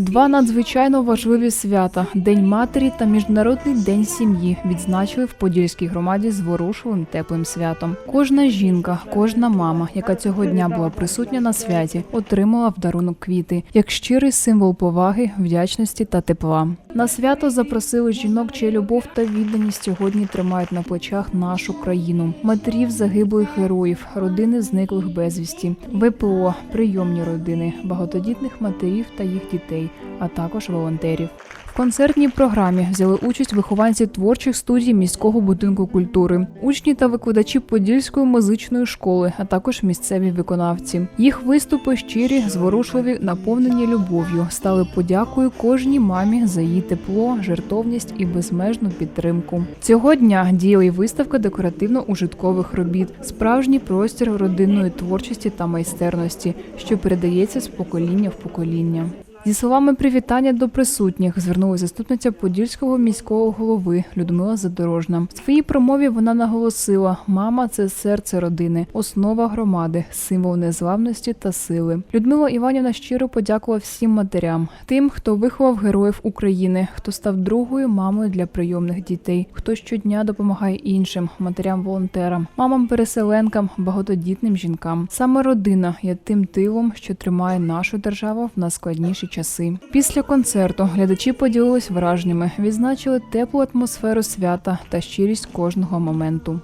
Два надзвичайно важливі свята День матері та Міжнародний день сім'ї відзначили в Подільській громаді зворушливим теплим святом. Кожна жінка, кожна мама, яка цього дня була присутня на святі, отримала в дарунок квіти як щирий символ поваги, вдячності та тепла. На свято запросили жінок, чия любов та відданість сьогодні тримають на плечах нашу країну, матерів загиблих героїв, родини зниклих безвісті, ВПО, прийомні родини, багатодітних матерів та їх дітей, а також волонтерів. В концертній програмі взяли участь вихованці творчих студій міського будинку культури, учні та викладачі Подільської музичної школи, а також місцеві виконавці. Їх виступи щирі, зворушливі, наповнені любов'ю, стали подякою кожній мамі за її тепло, жертовність і безмежну підтримку. Цього дня діяла й виставка декоративно-ужиткових робіт, справжній простір родинної творчості та майстерності, що передається з покоління в покоління. Зі словами привітання до присутніх звернулася заступниця Подільського міського голови Людмила Задорожна. В своїй промові вона наголосила: мама це серце родини, основа громади, символ незламності та сили. Людмила Іванівна щиро подякувала всім матерям, тим, хто виховав героїв України, хто став другою мамою для прийомних дітей, хто щодня допомагає іншим матерям-волонтерам, мамам-переселенкам, багатодітним жінкам. Саме родина є тим тилом, що тримає нашу державу в найскладніші часи. Після концерту глядачі поділились враженнями, відзначили теплу атмосферу свята та щирість кожного моменту.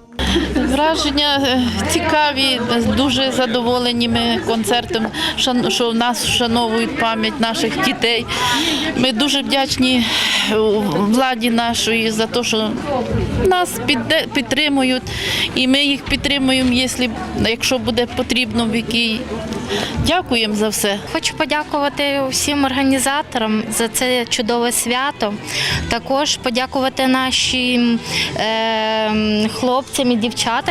Враження е, цікаві, дуже задоволені ми концертом, що в нас вшановують пам'ять наших дітей. Ми дуже вдячні е, владі нашої за те, що нас підтримують, і ми їх підтримуємо, якщо, буде потрібно в якій. Дякуємо за все. Хочу подякувати всім організаторам за це чудове свято. Також подякувати нашим е, хлопцям і дівчатам,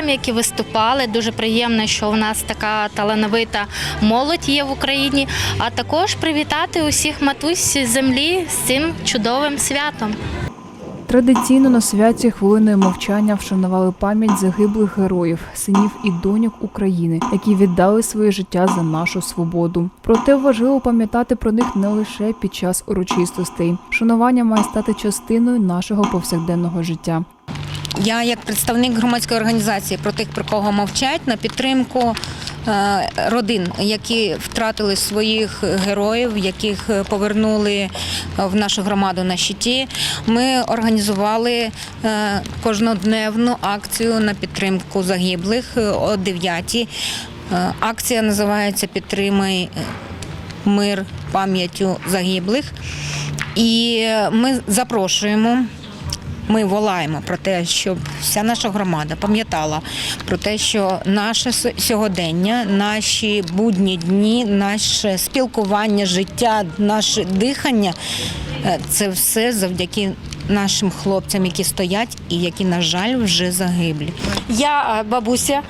які виступали. Дуже приємно, що в нас така талановита молодь є в Україні. А також привітати усіх матусь землі з цим чудовим святом. Традиційно на святі хвилиною мовчання вшанували пам'ять загиблих героїв, синів і доньок України, які віддали своє життя за нашу свободу. Проте важливо пам'ятати про них не лише під час урочистостей. Шанування має стати частиною нашого повсякденного життя. Я, як представник громадської організації про тих, про кого мовчать, на підтримку е, родин, які втратили своїх героїв, яких повернули в нашу громаду на щиті, ми організували е, кожнодневну акцію на підтримку загиблих е, о 9. Акція називається Підтримай е, мир пам'яттю загиблих. І ми запрошуємо ми волаємо про те, щоб вся наша громада пам'ятала про те, що наше сьогодення, наші будні дні, наше спілкування, життя, наше дихання е, це все завдяки нашим хлопцям, які стоять і які, на жаль, вже загиблі. Я е, бабуся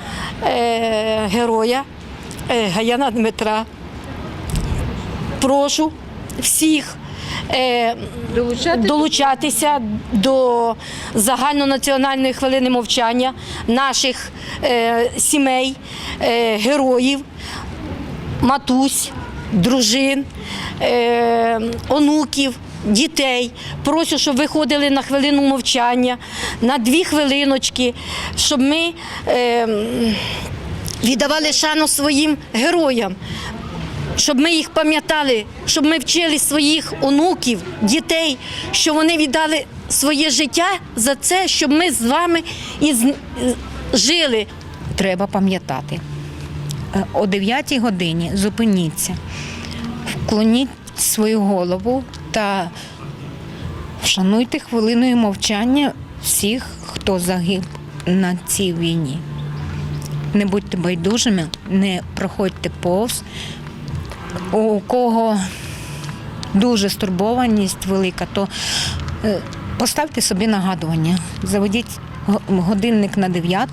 е, героя Гаяна Дмитра. Прошу всіх долучатися до загальнонаціональної хвилини мовчання наших е, сімей, е, героїв, матусь, дружин, е, онуків. Дітей прошу, щоб виходили на хвилину мовчання, на дві хвилиночки, щоб ми е, віддавали шану своїм героям, щоб ми їх пам'ятали, щоб ми вчили своїх онуків, дітей, що вони віддали своє життя за це, щоб ми з вами і жили. Треба пам'ятати. Е, О 9 годині зупиніться, вклоніть свою голову та вшануйте хвилиною мовчання всіх, хто загиб на цій війні. Не будьте байдужими, не проходьте повз. У кого дуже стурбованість велика, то е, поставте собі нагадування. Заведіть годинник на 9,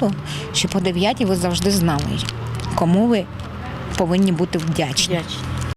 щоб о 9 ви завжди знали, кому ви повинні бути. Вдячні.